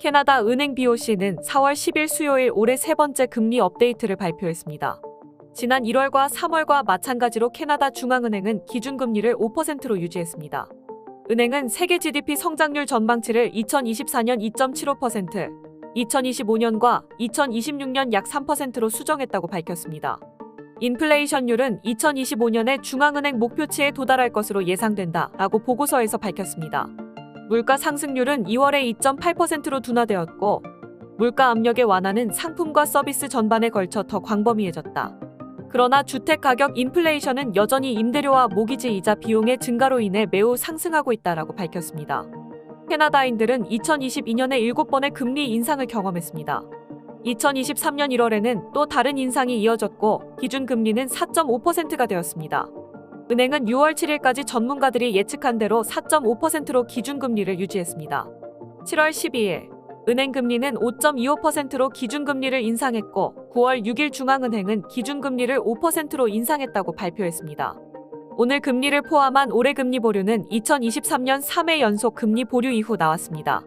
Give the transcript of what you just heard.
캐나다 은행 BOC는 4월 10일 수요일 올해 세 번째 금리 업데이트를 발표했습니다. 지난 1월과 3월과 마찬가지로 캐나다 중앙은행은 기준금리를 5%로 유지했습니다. 은행은 세계 GDP 성장률 전망치를 2024년 2.75%, 2025년과 2026년 약 3%로 수정했다고 밝혔습니다. 인플레이션율은 2025년에 중앙은행 목표치에 도달할 것으로 예상된다 라고 보고서에서 밝혔습니다. 물가 상승률은 2월에 2.8%로 둔화되었고 물가 압력의 완화는 상품과 서비스 전반에 걸쳐 더 광범위해졌다. 그러나 주택 가격 인플레이션은 여전히 임대료와 모기지 이자 비용의 증가로 인해 매우 상승하고 있다라고 밝혔습니다. 캐나다인들은 2022년에 7번의 금리 인상을 경험했습니다. 2023년 1월에는 또 다른 인상이 이어졌고 기준 금리는 4.5%가 되었습니다. 은행은 6월 7일까지 전문가들이 예측한 대로 4.5%로 기준금리를 유지했습니다. 7월 12일 은행 금리는 5.25%로 기준금리를 인상했고 9월 6일 중앙은행은 기준금리를 5%로 인상했다고 발표했습니다. 오늘 금리를 포함한 올해 금리 보류는 2023년 3회 연속 금리 보류 이후 나왔습니다.